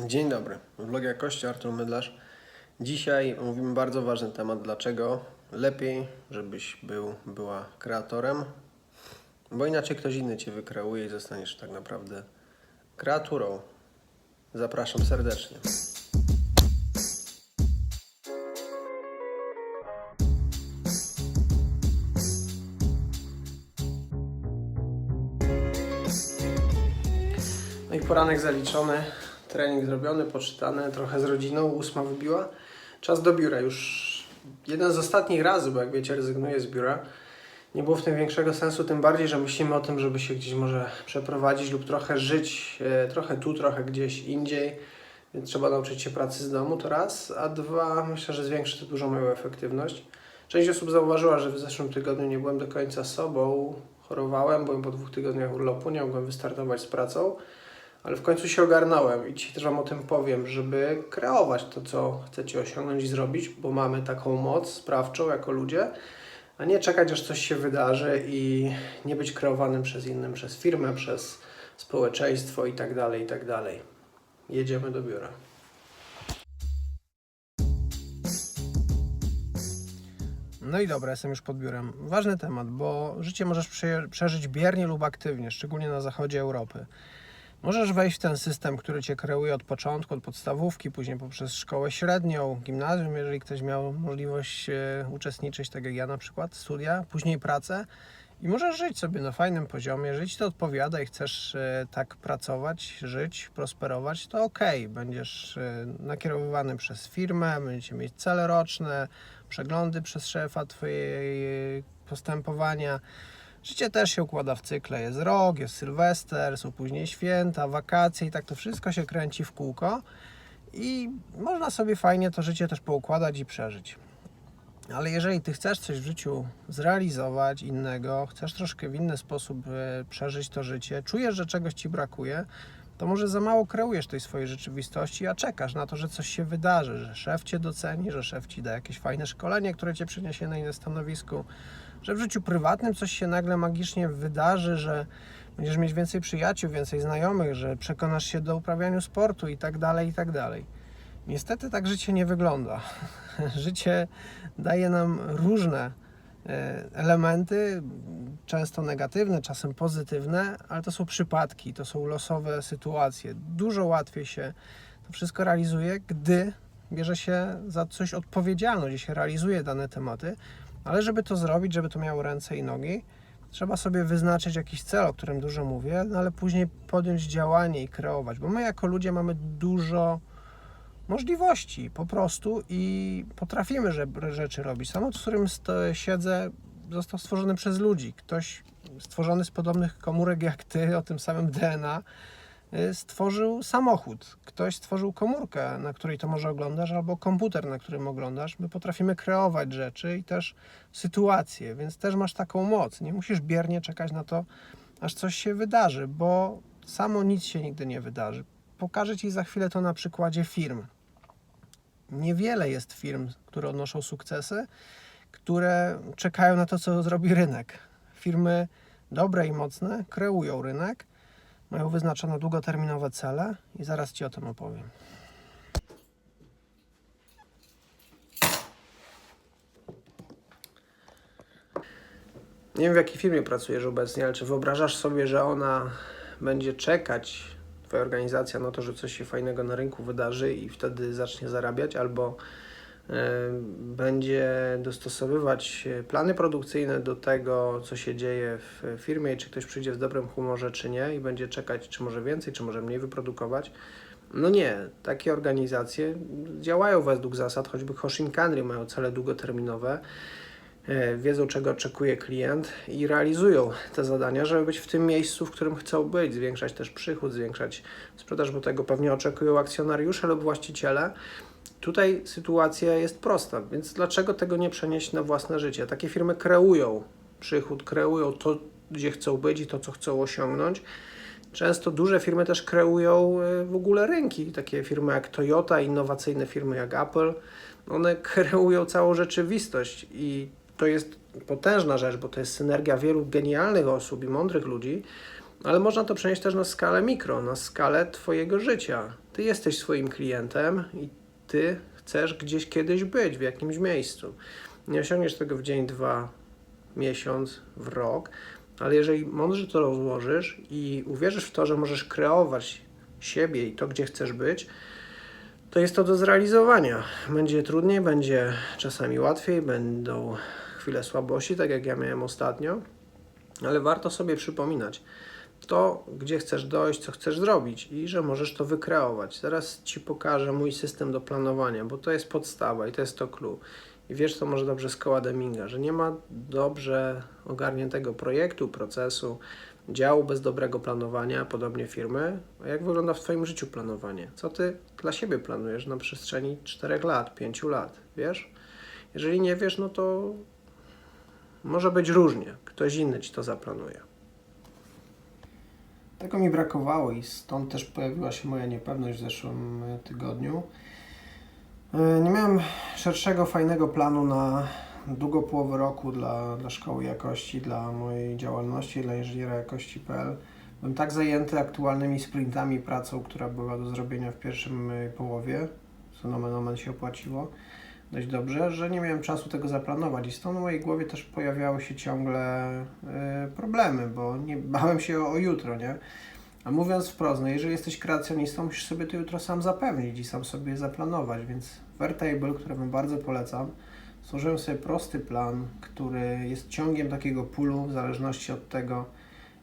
Dzień dobry, vlog jakości Artur Mydlarz. Dzisiaj mówimy bardzo ważny temat, dlaczego lepiej, żebyś był, była kreatorem, bo inaczej ktoś inny Cię wykreuje i zostaniesz tak naprawdę kreaturą. Zapraszam serdecznie. No i poranek zaliczony, trening zrobiony, poczytany, trochę z rodziną, ósma wybiła. Czas do biura już jeden z ostatnich razy, bo jak wiecie, rezygnuję z biura. Nie było w tym większego sensu, tym bardziej, że myślimy o tym, żeby się gdzieś może przeprowadzić lub trochę żyć, e, trochę tu, trochę gdzieś indziej. Więc trzeba nauczyć się pracy z domu, to raz. A dwa, myślę, że zwiększy to dużo moją efektywność. Część osób zauważyła, że w zeszłym tygodniu nie byłem do końca sobą. Chorowałem, byłem po dwóch tygodniach urlopu, nie mogłem wystartować z pracą. Ale w końcu się ogarnąłem i dzisiaj też Wam o tym powiem, żeby kreować to, co chcecie osiągnąć i zrobić, bo mamy taką moc sprawczą jako ludzie, a nie czekać, aż coś się wydarzy i nie być kreowanym przez innym, przez firmę, przez społeczeństwo i tak dalej, i tak. Jedziemy do biura. No i dobra, jestem już pod biurem. Ważny temat, bo życie możesz prze- przeżyć biernie lub aktywnie, szczególnie na zachodzie Europy. Możesz wejść w ten system, który cię kreuje od początku, od podstawówki, później poprzez szkołę średnią, gimnazjum, jeżeli ktoś miał możliwość e, uczestniczyć, tak jak ja na przykład, studia, później pracę i możesz żyć sobie na fajnym poziomie. Jeżeli ci to odpowiada i chcesz e, tak pracować, żyć, prosperować, to okej, będziesz e, nakierowywany przez firmę, będziecie mieć cele roczne, przeglądy przez szefa twojej postępowania. Życie też się układa w cykle. Jest rok, jest sylwester, są później święta, wakacje i tak to wszystko się kręci w kółko i można sobie fajnie to życie też poukładać i przeżyć. Ale jeżeli ty chcesz coś w życiu zrealizować innego, chcesz troszkę w inny sposób e, przeżyć to życie, czujesz, że czegoś ci brakuje, to może za mało kreujesz tej swojej rzeczywistości, a czekasz na to, że coś się wydarzy, że szef cię doceni, że szef ci da jakieś fajne szkolenie, które cię przyniesie na inne stanowisku, że w życiu prywatnym coś się nagle magicznie wydarzy, że będziesz mieć więcej przyjaciół, więcej znajomych, że przekonasz się do uprawiania sportu i tak dalej, i tak dalej. Niestety tak życie nie wygląda. Życie daje nam różne e, elementy, często negatywne, czasem pozytywne, ale to są przypadki, to są losowe sytuacje. Dużo łatwiej się to wszystko realizuje, gdy bierze się za coś odpowiedzialność, gdzie się realizuje dane tematy, ale żeby to zrobić, żeby to miało ręce i nogi, trzeba sobie wyznaczyć jakiś cel, o którym dużo mówię, no ale później podjąć działanie i kreować, bo my jako ludzie mamy dużo możliwości po prostu i potrafimy rzeczy robić. Samochód, w którym siedzę, został stworzony przez ludzi. Ktoś stworzony z podobnych komórek jak ty, o tym samym DNA, stworzył samochód. Ktoś stworzył komórkę, na której to może oglądasz, albo komputer, na którym oglądasz. My potrafimy kreować rzeczy i też sytuacje, więc też masz taką moc. Nie musisz biernie czekać na to, aż coś się wydarzy, bo samo nic się nigdy nie wydarzy. Pokażę Ci za chwilę to na przykładzie firm. Niewiele jest firm, które odnoszą sukcesy, które czekają na to, co zrobi rynek. Firmy dobre i mocne kreują rynek, mają wyznaczone długoterminowe cele i zaraz Ci o tym opowiem. Nie wiem, w jakiej firmie pracujesz obecnie, ale czy wyobrażasz sobie, że ona będzie czekać, Twoja organizacja, na to, że coś się fajnego na rynku wydarzy i wtedy zacznie zarabiać, albo będzie dostosowywać e, plany produkcyjne do tego, co się dzieje w firmie i czy ktoś przyjdzie w dobrym humorze, czy nie, i będzie czekać, czy może więcej, czy może mniej wyprodukować. No nie, takie organizacje działają według zasad, choćby Hoshinkanri mają cele długoterminowe, e, wiedzą czego oczekuje klient i realizują te zadania, żeby być w tym miejscu, w którym chcą być, zwiększać też przychód, zwiększać sprzedaż, bo tego pewnie oczekują akcjonariusze lub właściciele. Tutaj sytuacja jest prosta, więc dlaczego tego nie przenieść na własne życie? Takie firmy kreują przychód, kreują to, gdzie chcą być i to, co chcą osiągnąć. Często duże firmy też kreują e, w ogóle rynki. Takie firmy jak Toyota, innowacyjne firmy jak Apple, one kreują całą rzeczywistość i to jest potężna rzecz, bo to jest synergia wielu genialnych osób i mądrych ludzi, Ale można to przenieść też na skalę mikro, na skalę Twojego życia. Ty jesteś swoim klientem i Ty chcesz gdzieś kiedyś być, w jakimś miejscu. Nie osiągniesz tego w dzień, dwa, miesiąc, w rok, ale jeżeli mądrze to rozłożysz i uwierzysz w to, że możesz kreować siebie i to, gdzie chcesz być, to jest to do zrealizowania. Będzie trudniej, będzie czasami łatwiej, będą chwile słabości, tak jak ja miałem ostatnio, ale warto sobie przypominać to, gdzie chcesz dojść, co chcesz zrobić i że możesz to wykreować. Zaraz Ci pokażę mój system do planowania, bo to jest podstawa i to jest to clue. I wiesz, co może dobrze z koła Deminga, że nie ma dobrze ogarniętego projektu, procesu, działu bez dobrego planowania, podobnie firmy. A jak wygląda w Twoim życiu planowanie? Co Ty dla siebie planujesz na przestrzeni 4 lat, 5 lat? Wiesz? Jeżeli nie wiesz, no to może być różnie. Ktoś inny Ci to zaplanuje. Tego mi brakowało i stąd też pojawiła się moja niepewność w zeszłym e, tygodniu. E, Nie miałem szerszego, fajnego planu na drugą połowę roku dla, dla szkoły jakości, dla mojej działalności, dla inżyniera jakości.pl. Byłem tak zajęty aktualnymi sprintami, pracą, która była do zrobienia w pierwszym e, połowie, co nomen omen się opłaciło dość dobrze, że nie miałem czasu tego zaplanować. I stąd w mojej głowie też pojawiały się ciągle y, problemy, bo nie bałem się o, o jutro, nie? A mówiąc wprost, no jeżeli jesteś kreacjonistą, musisz sobie to jutro sam zapewnić i sam sobie zaplanować, więc w Airtable, które Wam bardzo polecam, stworzyłem sobie prosty plan, który jest ciągiem takiego pulu w zależności od tego,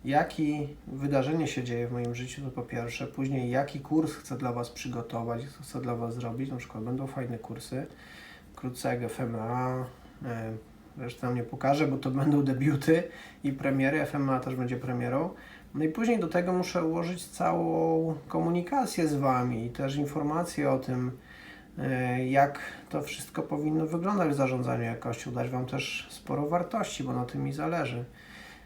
jakie wydarzenie się dzieje w moim życiu, to po pierwsze, później jaki kurs chcę dla Was przygotować, co chcę dla Was zrobić, na przykład będą fajne kursy, jak FMA, e, resztę Wam nie pokażę, bo to będą debiuty i premiery, FMA też będzie premierą. No i później do tego muszę ułożyć całą komunikację z Wami i też informacje o tym, e, jak to wszystko powinno wyglądać w zarządzaniu jakością, dać Wam też sporo wartości, bo na tym mi zależy.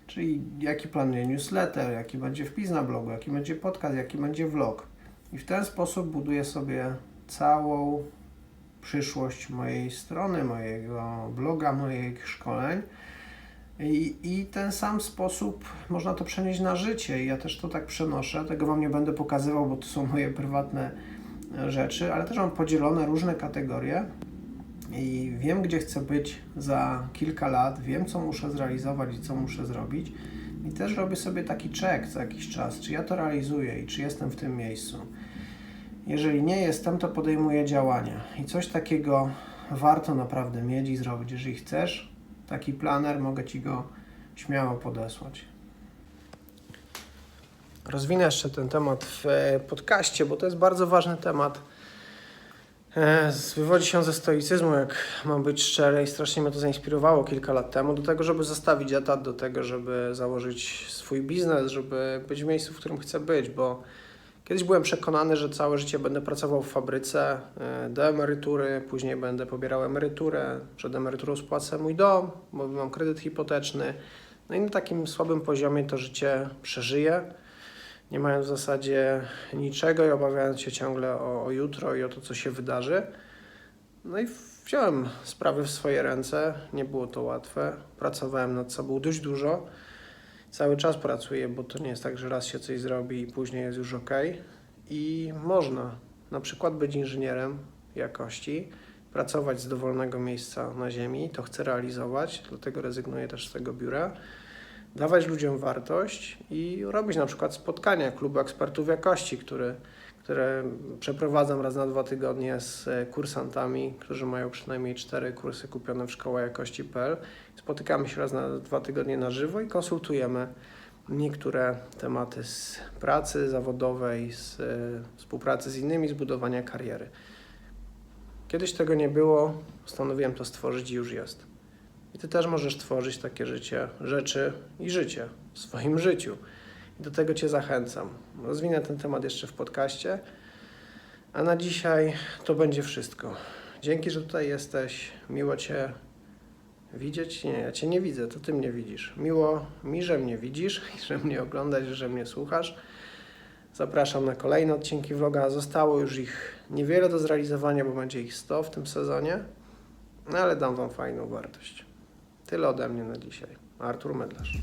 Czyli jaki planuję newsletter, jaki będzie wpis na blogu, jaki będzie podcast, jaki będzie vlog. I w ten sposób buduję sobie całą przyszłość mojej strony, mojego bloga, moich szkoleń. I, I ten sam sposób można to przenieść na życie. Ja też to tak przenoszę. Tego Wam nie będę pokazywał, bo to są moje prywatne e, rzeczy, ale też mam podzielone różne kategorie i wiem, gdzie chcę być za kilka lat, wiem, co muszę zrealizować i co muszę zrobić. I też robię sobie taki check co jakiś czas, czy ja to realizuję i czy jestem w tym miejscu. Jeżeli nie jestem, to podejmuję działania. I coś takiego warto naprawdę mieć i zrobić. Jeżeli chcesz taki planer, mogę Ci go śmiało podesłać. Rozwinę jeszcze ten temat w e, podcaście, bo to jest bardzo ważny temat. E, Wywodzi się ze stoicyzmu, jak mam być szczery, i strasznie mnie to zainspirowało kilka lat temu, do tego, żeby zostawić etat, do tego, żeby założyć swój biznes, żeby być w miejscu, w którym chcę być, bo kiedyś byłem przekonany, że całe życie będę pracował w fabryce e, do emerytury, później będę pobierał emeryturę, przed emeryturą spłacę mój dom, bo mam kredyt hipoteczny. No i na takim słabym poziomie to życie przeżyję nie mając w zasadzie niczego i obawiając się ciągle o, o jutro i o to, co się wydarzy. No i wziąłem sprawy w swoje ręce. Nie było to łatwe. Pracowałem nad sobą dość dużo. Cały czas pracuję, bo to nie jest tak, że raz się coś zrobi i później jest już ok. I można na przykład być inżynierem jakości, pracować z dowolnego miejsca na ziemi. To chcę realizować, dlatego rezygnuję też z tego biura dawać ludziom wartość i robić na przykład spotkania klubu ekspertów jakości, które, które przeprowadzam raz na dwa tygodnie z e, kursantami, którzy mają przynajmniej cztery kursy kupione w szkołajakości.pl. Spotykamy się raz na dwa tygodnie na żywo i konsultujemy niektóre tematy z pracy zawodowej, z e, współpracy z innymi, z budowania kariery. Kiedyś tego nie było, postanowiłem to stworzyć i już jest. I ty też możesz tworzyć takie życie, rzeczy i życie w swoim życiu. Do tego cię zachęcam. Rozwinę ten temat jeszcze w podcaście. A na dzisiaj to będzie wszystko. Dzięki, że tutaj jesteś. Miło cię widzieć. Nie, ja cię nie widzę, to ty mnie widzisz. Miło mi, że mnie widzisz że mnie oglądasz, że mnie słuchasz. Zapraszam na kolejne odcinki vloga. Zostało już ich niewiele do zrealizowania, bo będzie ich 100 w tym sezonie. No ale dam Wam fajną wartość. Tyle ode mnie na dzisiaj. Artur Medlarz.